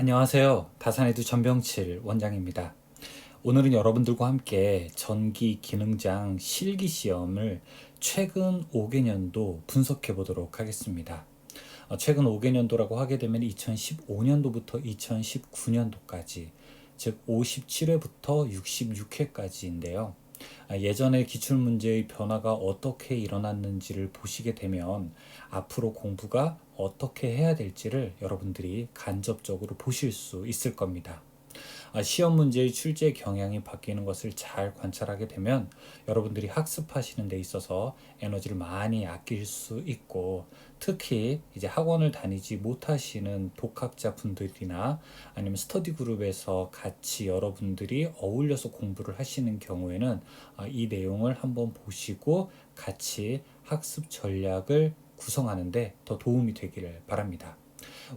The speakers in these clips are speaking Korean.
안녕하세요. 다산에두 전병칠 원장입니다. 오늘은 여러분들과 함께 전기 기능장 실기 시험을 최근 5개년도 분석해 보도록 하겠습니다. 어, 최근 5개년도라고 하게 되면 2015년도부터 2019년도까지, 즉 57회부터 66회까지인데요. 아, 예전의 기출문제의 변화가 어떻게 일어났는지를 보시게 되면 앞으로 공부가 어떻게 해야 될지를 여러분들이 간접적으로 보실 수 있을 겁니다. 아, 시험 문제의 출제 경향이 바뀌는 것을 잘 관찰하게 되면 여러분들이 학습하시는 데 있어서 에너지를 많이 아낄 수 있고 특히 이제 학원을 다니지 못하시는 독학자 분들이나 아니면 스터디 그룹에서 같이 여러분들이 어울려서 공부를 하시는 경우에는 아, 이 내용을 한번 보시고 같이 학습 전략을 구성하는데 더 도움이 되기를 바랍니다.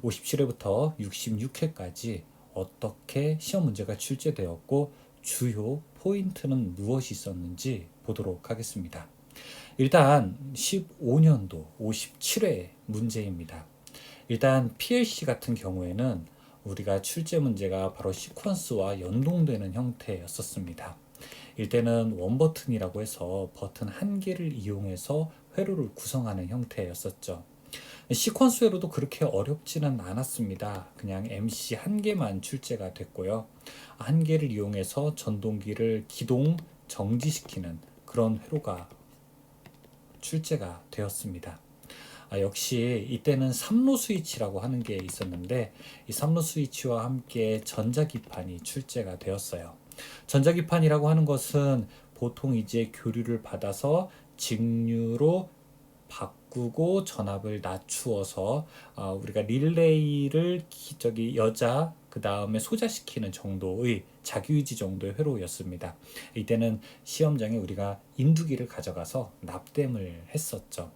57회부터 66회까지 어떻게 시험 문제가 출제되었고 주요 포인트는 무엇이 있었는지 보도록 하겠습니다. 일단 15년도 57회 문제입니다. 일단 PLC 같은 경우에는 우리가 출제 문제가 바로 시퀀스와 연동되는 형태였었습니다. 이때는 원 버튼이라고 해서 버튼 한 개를 이용해서 회로를 구성하는 형태였었죠. 시퀀스 회로도 그렇게 어렵지는 않았습니다. 그냥 MC 한 개만 출제가 됐고요. 한 개를 이용해서 전동기를 기동 정지시키는 그런 회로가 출제가 되었습니다. 아, 역시 이때는 3로 스위치라고 하는 게 있었는데 이 3로 스위치와 함께 전자기판이 출제가 되었어요. 전자기판이라고 하는 것은 보통 이제 교류를 받아서 직류로 바꾸고 전압을 낮추어서 어, 우리가 릴레이를 기, 저기 여자 그 다음에 소자시키는 정도의 자기유지 정도의 회로였습니다. 이때는 시험장에 우리가 인두기를 가져가서 납땜을 했었죠.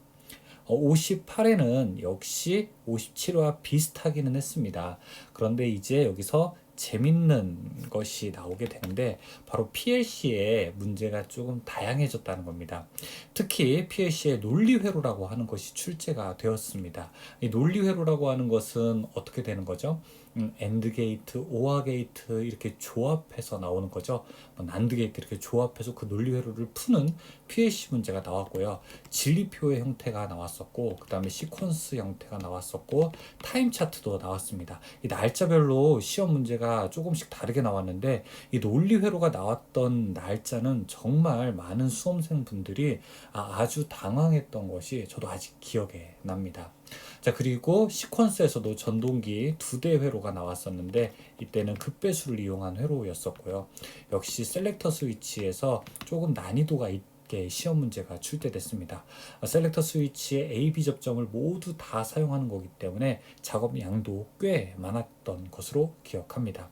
어, 58에는 역시 57와 비슷하기는 했습니다. 그런데 이제 여기서 재밌는 것이 나오게 되는데 바로 PLC의 문제가 조금 다양해졌다는 겁니다. 특히 PLC의 논리회로라고 하는 것이 출제가 되었습니다. 이 논리회로라고 하는 것은 어떻게 되는 거죠? 음, 엔드 게이트, 오아 게이트 이렇게 조합해서 나오는 거죠. 뭐 난드 게이트 이렇게 조합해서 그 논리 회로를 푸는 PLC 문제가 나왔고요. 진리표의 형태가 나왔었고, 그 다음에 시퀀스 형태가 나왔었고, 타임 차트도 나왔습니다. 이 날짜별로 시험 문제가 조금씩 다르게 나왔는데, 이 논리 회로가 나왔던 날짜는 정말 많은 수험생 분들이 아, 아주 당황했던 것이 저도 아직 기억에 납니다. 자, 그리고 시퀀스에서도 전동기 두 대 회로가 나왔었는데 이때는 급배수를 이용한 회로였었고요. 역시 셀렉터 스위치에서 조금 난이도가 있게 시험 문제가 출제됐습니다. 아, 셀렉터 스위치의 A, B 접점을 모두 다 사용하는 거기 때문에 작업 양도 꽤 많았던 것으로 기억합니다.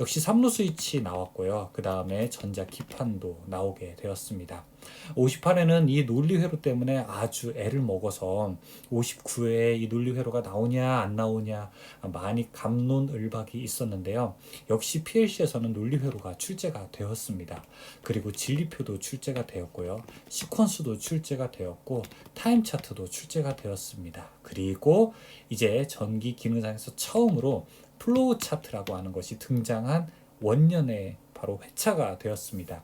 역시 3루 스위치 나왔고요. 그 다음에 전자 기판도 나오게 되었습니다. 58회는 이 논리회로 때문에 아주 애를 먹어서 59회에 이 논리회로가 나오냐 안 나오냐 많이 감론을박이 있었는데요. 역시 PLC에서는 논리회로가 출제가 되었습니다. 그리고 진리표도 출제가 되었고요. 시퀀스도 출제가 되었고 타임 차트도 출제가 되었습니다. 그리고 이제 전기 기능상에서 처음으로 플로우 차트라고 하는 것이 등장한 원년에 바로 회차가 되었습니다.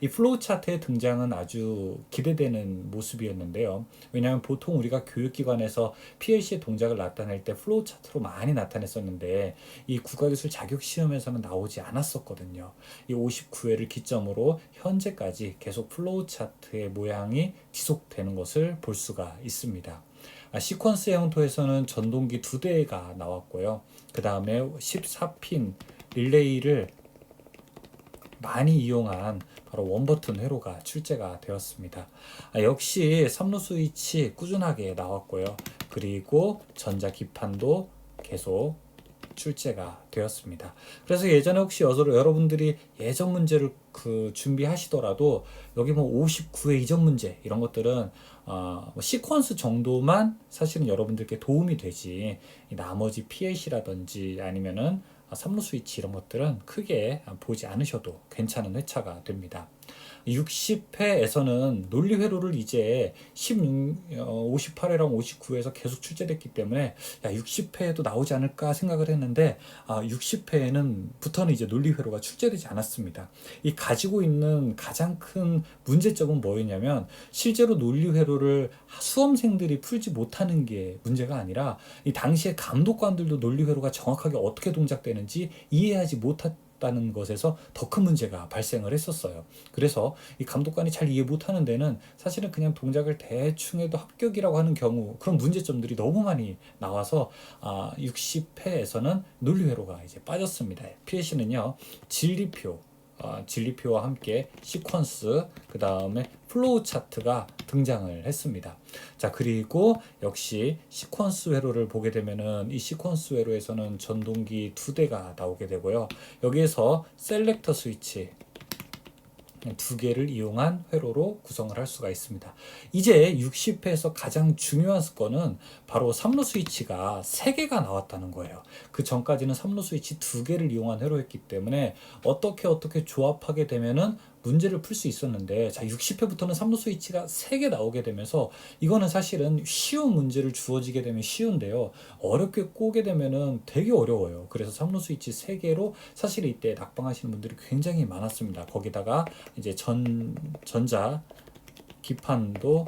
이 플로우 차트의 등장은 아주 기대되는 모습이었는데요. 왜냐하면 보통 우리가 교육기관에서 PLC의 동작을 나타낼 때 플로우 차트로 많이 나타냈었는데 이 국가기술 자격 시험에서는 나오지 않았었거든요. 이 59회를 기점으로 현재까지 계속 플로우 차트의 모양이 지속되는 것을 볼 수가 있습니다. 아, 시퀀스 형토에서는 전동기 두 대가 나왔고요. 그 다음에 14핀 릴레이를 많이 이용한 바로 원버튼 회로가 출제가 되었습니다. 아, 역시 3루 스위치 꾸준하게 나왔고요. 그리고 전자 기판도 계속 출제가 되었습니다. 그래서 예전에 혹시 여러분들이 예전 문제를 그 준비하시더라도 여기 뭐 59회 이전 문제 이런 것들은 어, 뭐 시퀀스 정도만 사실은 여러분들께 도움이 되지 나머지 PLC라든지 아니면은 삼루 스위치 이런 것들은 크게 보지 않으셔도 괜찮은 회차가 됩니다. 60회에서는 논리 회로를 이제 16, 어, 58회랑 59회에서 계속 출제됐기 때문에 야 60회에도 나오지 않을까 생각을 했는데 아, 60회에는 부터는 이제 논리 회로가 출제되지 않았습니다. 이 가지고 있는 가장 큰 문제점은 뭐였냐면 실제로 논리 회로를 수험생들이 풀지 못하는 게 문제가 아니라 이 당시에 감독관들도 논리 회로가 정확하게 어떻게 동작되는지 이해하지 못했 다는 것에서 더 큰 문제가 발생을 했었어요. 그래서 이 감독관이 잘 이해 못하는 데는 사실은 그냥 동작을 대충 해도 합격이라고 하는 경우 그런 문제점들이 너무 많이 나와서 아, 60회에서는 논리회로가 이제 빠졌습니다. PLC는요 진리표 어, 진리표와 함께 시퀀스 그 다음에 플로우 차트가 등장을 했습니다. 자 그리고 역시 시퀀스 회로를 보게 되면은 이 시퀀스 회로에서는 전동기 두 대가 나오게 되고요. 여기에서 셀렉터 스위치 두 개를 이용한 회로로 구성을 할 수가 있습니다. 이제 60회에서 가장 중요한 건은 바로 3로 스위치가 3개가 나왔다는 거예요. 그 전까지는 3로 스위치 두 개를 이용한 회로였기 때문에 어떻게 어떻게 조합하게 되면은 문제를 풀 수 있었는데 자 60회부터는 3로 스위치가 3개 나오게 되면서 이거는 사실은 쉬운 문제를 주어지게 되면 쉬운데요. 어렵게 꼬게 되면은 되게 어려워요. 그래서 3로 스위치 3개로 사실 이때 낙방하시는 분들이 굉장히 많았습니다. 거기다가 이제 전 전자 기판도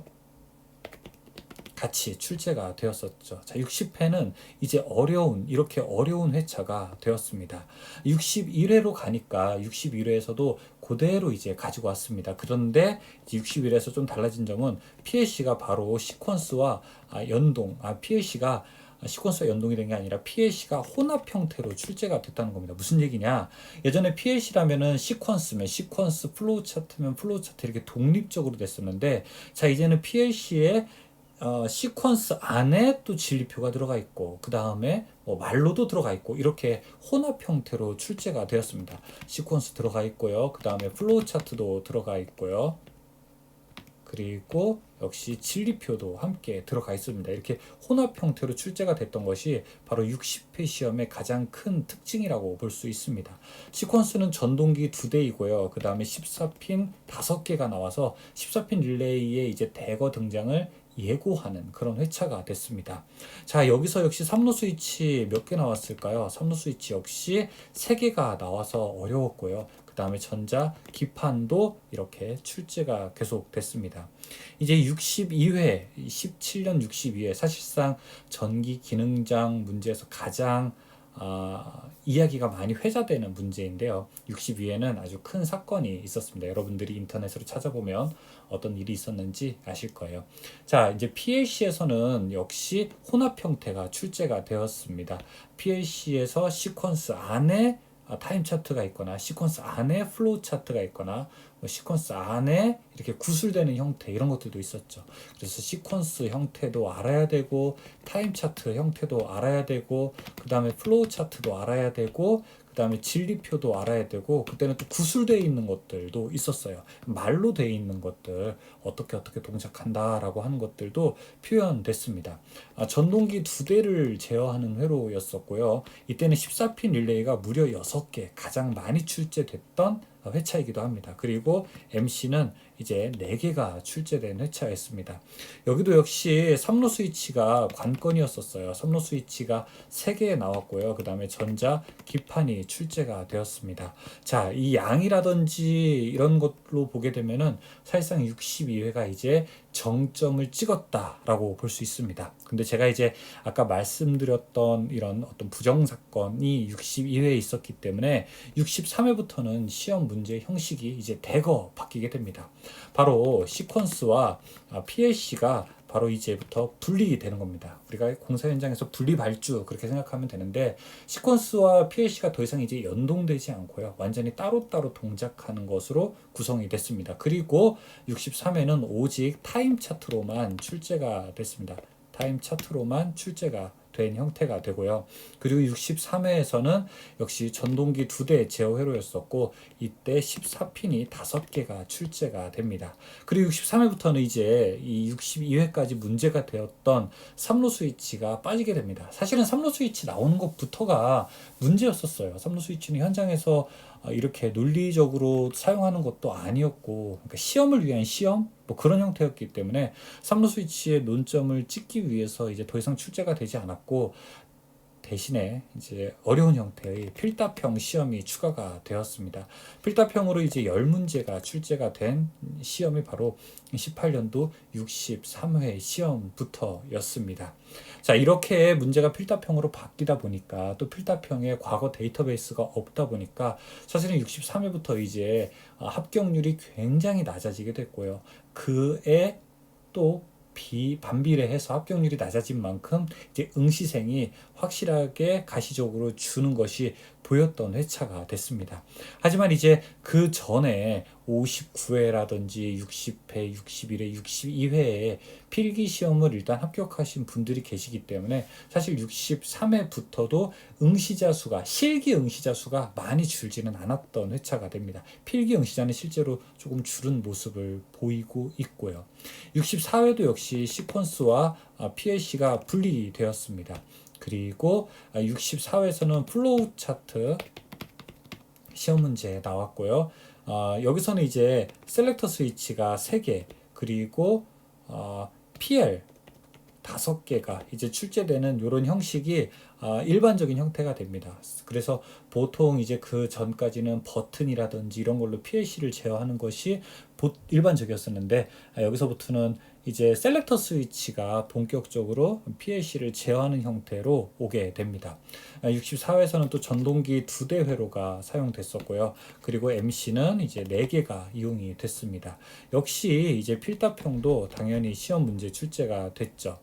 같이 출제가 되었었죠. 자, 60회는 이제 어려운 이렇게 어려운 회차가 되었습니다. 61회로 가니까 61회에서도 그대로 이제 가지고 왔습니다. 그런데 61회에서 좀 달라진 점은 PLC가 바로 시퀀스와 아, 연동, 아, PLC가 시퀀스와 연동이 된 게 아니라 PLC가 혼합 형태로 출제가 됐다는 겁니다. 무슨 얘기냐? 예전에 PLC라면은 시퀀스면 시퀀스, 플로우 차트면 플로우 차트 이렇게 독립적으로 됐었는데 자 이제는 PLC에 어, 시퀀스 안에 또 진리표가 들어가 있고 그 다음에 뭐 말로도 들어가 있고 이렇게 혼합 형태로 출제가 되었습니다. 시퀀스 들어가 있고요. 그 다음에 플로우 차트도 들어가 있고요. 그리고 역시 진리표도 함께 들어가 있습니다. 이렇게 혼합 형태로 출제가 됐던 것이 바로 60회 시험의 가장 큰 특징이라고 볼 수 있습니다. 시퀀스는 전동기 두 대이고요. 그 다음에 14핀 다섯 개가 나와서 14핀 릴레이에 이제 대거 등장을 예고하는 그런 회차가 됐습니다. 자, 여기서 역시 3로 스위치 몇 개 나왔을까요? 3로 스위치 역시 3개가 나와서 어려웠고요. 그 다음에 전자 기판도 이렇게 출제가 계속 됐습니다. 이제 62회, 17년 62회 사실상 전기 기능장 문제에서 가장 어, 이야기가 많이 회자되는 문제인데요. 62회는 아주 큰 사건이 있었습니다. 여러분들이 인터넷으로 찾아보면 어떤 일이 있었는지 아실 거예요. 자, 이제 PLC에서는 역시 혼합 형태가 출제가 되었습니다. PLC에서 시퀀스 안에 타임 차트가 있거나 시퀀스 안에 플로우 차트가 있거나 뭐 시퀀스 안에 이렇게 구술되는 형태 이런 것들도 있었죠. 그래서 시퀀스 형태도 알아야 되고 타임 차트 형태도 알아야 되고 그 다음에 플로우 차트도 알아야 되고 그 다음에 진리표도 알아야 되고 그때는 또 구술되어 있는 것들도 있었어요. 말로 되어 있는 것들 어떻게 어떻게 동작한다라고 하는 것들도 표현됐습니다. 아, 전동기 두 대를 제어하는 회로였었고요. 이때는 14핀 릴레이가 무려 6개 가장 많이 출제됐던 회차이기도 합니다. 그리고 MC는 이제 4개가 출제된 회차였습니다. 여기도 역시 3로 스위치가 관건이었었어요. 3로 스위치가 3개 나왔고요. 그 다음에 전자 기판이 출제가 되었습니다. 자, 이 양이라든지 이런 것로 보게 되면은 사실상 62회가 이제 정점을 찍었다라고 볼 수 있습니다. 근데 제가 이제 아까 말씀드렸던 이런 어떤 부정 사건이 62회에 있었기 때문에 63회부터는 시험 문제 형식이 이제 대거 바뀌게 됩니다. 바로 시퀀스와 PLC가 바로 이제부터 분리되는 겁니다. 우리가 공사 현장에서 분리 발주 그렇게 생각하면 되는데 시퀀스와 PLC가 더 이상 이제 연동되지 않고요. 완전히 따로따로 동작하는 것으로 구성이 됐습니다. 그리고 63회는 오직 타임 차트로만 출제가 됐습니다. 타임 차트로만 출제가 된 형태가 되고요. 그리고 63회에서는 역시 전동기 두 대 제어 회로였었고 이때 14핀이 5개가 출제가 됩니다. 그리고 63회부터는 이제 이 62회까지 문제가 되었던 3로 스위치가 빠지게 됩니다. 사실은 3로 스위치 나오는 것부터가 문제였었어요. 3로 스위치는 현장에서 어, 이렇게 논리적으로 사용하는 것도 아니었고 그러니까 시험을 위한 시험? 뭐 그런 형태였기 때문에 삼로 스위치의 논점을 찍기 위해서 이제 더 이상 출제가 되지 않았고 대신에 이제 어려운 형태의 필답형 시험이 추가가 되었습니다. 필답형으로 이제 열 문제가 출제가 된 시험이 바로 18년도 63회 시험부터였습니다. 자, 이렇게 문제가 필답형으로 바뀌다 보니까 또 필답형의 과거 데이터베이스가 없다 보니까 사실은 63회부터 이제 합격률이 굉장히 낮아지게 됐고요. 그에 또 비, 반비례해서 합격률이 낮아진 만큼 이제 응시생이 확실하게 가시적으로 주는 것이 보였던 회차가 됐습니다. 하지만 이제 그 전에 59회라든지 60회, 61회, 62회에 필기 시험을 일단 합격하신 분들이 계시기 때문에 사실 63회부터도 응시자 수가 실기 응시자 수가 많이 줄지는 않았던 회차가 됩니다. 필기 응시자는 실제로 조금 줄은 모습을 보이고 있고요. 64회도 역시 시퀀스와 PLC가 분리되었습니다. 그리고 64회에서는 플로우 차트 시험 문제 나왔고요. 어, 여기서는 이제 셀렉터 스위치가 3개 그리고 어, PL 다섯 개가 이제 출제되는 이런 형식이 아, 일반적인 형태가 됩니다. 그래서 보통 이제 그 전까지는 버튼이라든지 이런 걸로 PLC를 제어하는 것이 일반적이었었는데 아, 여기서부터는 이제 셀렉터 스위치가 본격적으로 PLC를 제어하는 형태로 오게 됩니다. 64회에서는 아, 또 전동기 두 대 회로가 사용됐었고요. 그리고 MC는 이제 네 개가 이용이 됐습니다. 역시 이제 필답형도 당연히 시험 문제 출제가 됐죠.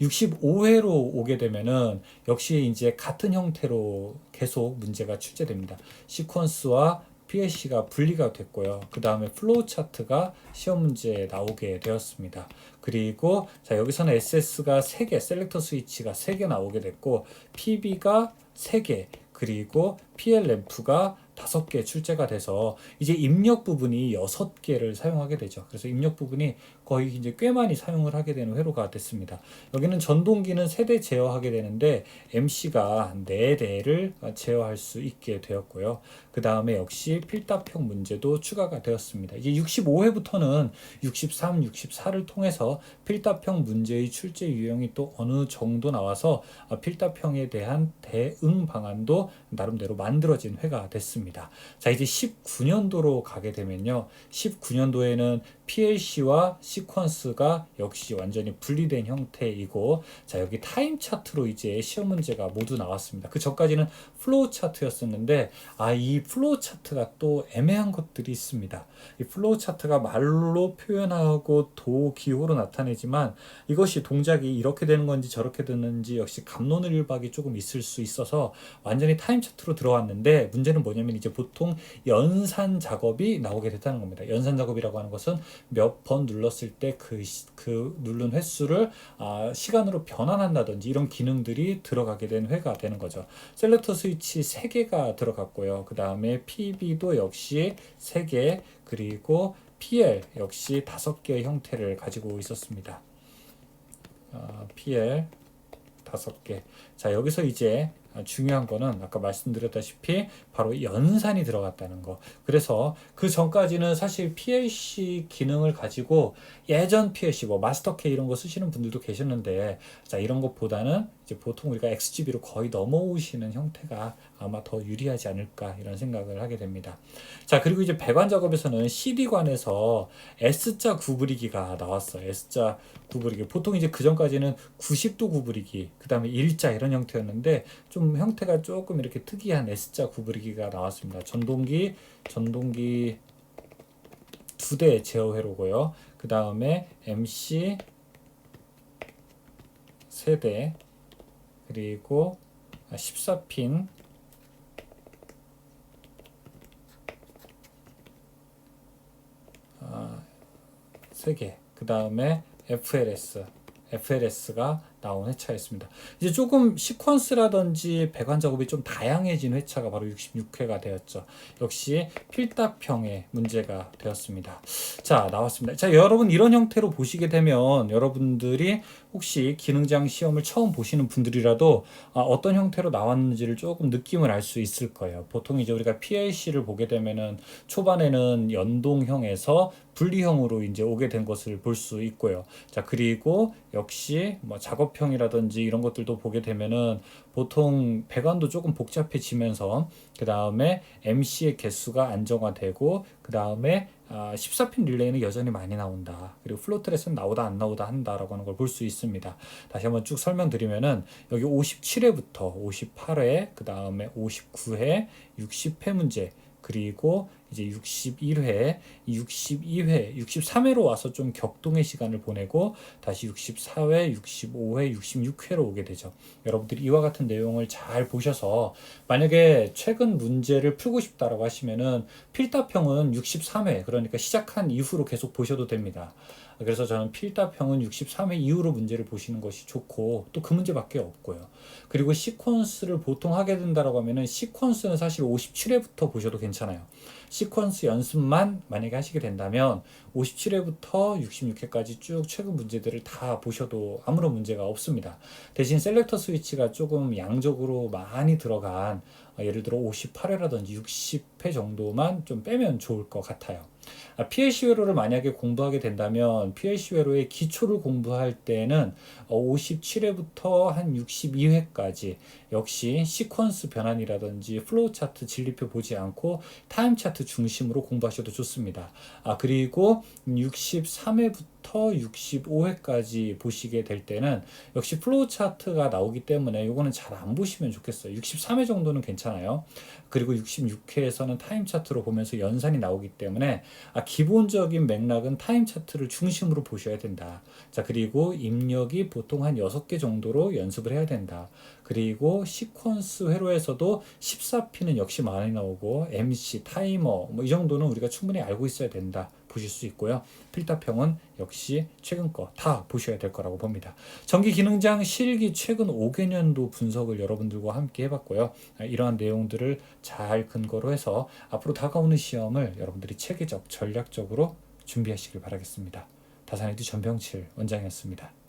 65회로 오게 되면은 역시 이제 같은 형태로 계속 문제가 출제됩니다. 시퀀스와 PLC가 분리가 됐고요. 그 다음에 플로우 차트가 시험 문제에 나오게 되었습니다. 그리고 자 여기서는 SS가 3개, 셀렉터 스위치가 3개 나오게 됐고 PB가 3개, 그리고 PL 램프가 다섯 개 출제가 돼서 이제 입력 부분이 여섯 개를 사용하게 되죠. 그래서 입력 부분이 거의 이제 꽤 많이 사용을 하게 되는 회로가 됐습니다. 여기는 전동기는 세대 제어하게 되는데 MC가 네 대를 제어할 수 있게 되었고요. 그 다음에 역시 필답형 문제도 추가가 되었습니다. 이제 65회부터는 63, 64를 통해서 필답형 문제의 출제 유형이 또 어느 정도 나와서 필답형에 대한 대응 방안도 나름대로 만들어진 회가 됐습니다. 자, 이제 19년도로 가게 되면요. 19년도에는 PLC와 시퀀스가 역시 완전히 분리된 형태이고 자 여기 타임 차트로 이제 시험 문제가 모두 나왔습니다. 그 전까지는 플로우 차트였었는데 아 이 플로우 차트가 또 애매한 것들이 있습니다. 이 플로우 차트가 말로 표현하고 도 기호로 나타내지만 이것이 동작이 이렇게 되는 건지 저렇게 되는지 역시 감론을 일박이 조금 있을 수 있어서 완전히 타임 차트로 들어왔는데 문제는 뭐냐면 이제 보통 연산 작업이 나오게 됐다는 겁니다. 연산 작업이라고 하는 것은 몇 번 눌렀을 때그 그 누른 횟수를 아, 시간으로 변환한다든지 이런 기능들이 들어가게 된 회가 되는 거죠. 셀렉터 스위치 3개가 들어갔고요. 그 다음에 PB도 역시 3개 그리고 PL 역시 5개의 형태를 가지고 있었습니다. 어, PL 5개. 자, 여기서 이제 중요한 거는 아까 말씀드렸다시피 바로 연산이 들어갔다는 거. 그래서 그 전까지는 사실 PLC 기능을 가지고 예전 PLC 뭐 마스터 K 이런 거 쓰시는 분들도 계셨는데 자 이런 것보다는 이제 보통 우리가 XGB로 거의 넘어오시는 형태가 아마 더 유리하지 않을까 이런 생각을 하게 됩니다. 자 그리고 이제 배관 작업에서는 CD관에서 S자 구부리기가 나왔어요. S자 구부리기 보통 이제 그 전까지는 90도 구부리기 그 다음에 일자 이런 형태였는데 좀 형태가 조금 이렇게 특이한 S자 구부리기가 나왔습니다. 전동기 전동기 두 대 제어 회로고요. 그 다음에 MC 세대 그리고 14핀 아, 3개 그 다음에 FLS FLS가 나온 회차였습니다. 이제 조금 시퀀스라든지 배관 작업이 좀 다양해진 회차가 바로 66회가 되었죠. 역시 필답형의 문제가 되었습니다. 자, 나왔습니다. 자, 여러분 이런 형태로 보시게 되면 여러분들이 혹시 기능장 시험을 처음 보시는 분들이라도 아, 어떤 형태로 나왔는지를 조금 느낌을 알 수 있을 거예요. 보통 이제 우리가 PLC를 보게 되면은 초반에는 연동형에서 분리형으로 이제 오게 된 것을 볼 수 있고요. 자, 그리고 역시 뭐 작업형이라든지 이런 것들도 보게 되면은 보통 배관도 조금 복잡해지면서 그 다음에 MC의 개수가 안정화되고 그 다음에 아, 14핀 릴레이는 여전히 많이 나온다. 그리고 플로트레스는 나오다 안 나오다 한다라고 하는 걸 볼 수 있습니다. 다시 한번 쭉 설명드리면은 여기 57회부터 58회, 그 다음에 59회, 60회 문제, 그리고 이제 61회, 62회, 63회로 와서 좀 격동의 시간을 보내고 다시 64회, 65회, 66회로 오게 되죠. 여러분들이 이와 같은 내용을 잘 보셔서 만약에 최근 문제를 풀고 싶다라고 하시면은 필답형은 63회, 그러니까 시작한 이후로 계속 보셔도 됩니다. 그래서 저는 필답형은 63회 이후로 문제를 보시는 것이 좋고 또 그 문제밖에 없고요. 그리고 시퀀스를 보통 하게 된다라고 하면은 시퀀스는 사실 57회부터 보셔도 괜찮아요. 시퀀스 연습만 만약에 하시게 된다면 57회부터 66회까지 쭉 최근 문제들을 다 보셔도 아무런 문제가 없습니다. 대신 셀렉터 스위치가 조금 양적으로 많이 들어간 어, 예를 들어 58회라든지 60회 정도만 좀 빼면 좋을 것 같아요. 아, PLC 회로를 만약에 공부하게 된다면 PLC 회로의 기초를 공부할 때는 57회부터 어, 한 62회까지 역시 시퀀스 변환이라든지 플로우 차트 진리표 보지 않고 타임 차트 중심으로 공부하셔도 좋습니다. 아, 그리고 63회부터 65회까지 보시게 될 때는 역시 플로우 차트가 나오기 때문에 이거는 잘 안 보시면 좋겠어요. 63회 정도는 괜찮아요. 그리고 66회에서는 타임 차트로 보면서 연산이 나오기 때문에 아, 기본적인 맥락은 타임 차트를 중심으로 보셔야 된다. 자, 그리고 입력이 보통 한 6개 정도로 연습을 해야 된다. 그리고 시퀀스 회로에서도 14P는 역시 많이 나오고 MC, 타이머 뭐 이 정도는 우리가 충분히 알고 있어야 된다. 보실 수 있고요. 필답형은 역시 최근 거 다 보셔야 될 거라고 봅니다. 전기 기능장 실기 최근 5개년도 분석을 여러분들과 함께 해봤고요. 아, 이러한 내용들을 잘 근거로 해서 앞으로 다가오는 시험을 여러분들이 체계적, 전략적으로 준비하시길 바라겠습니다. 다산에드 전병칠 원장이었습니다.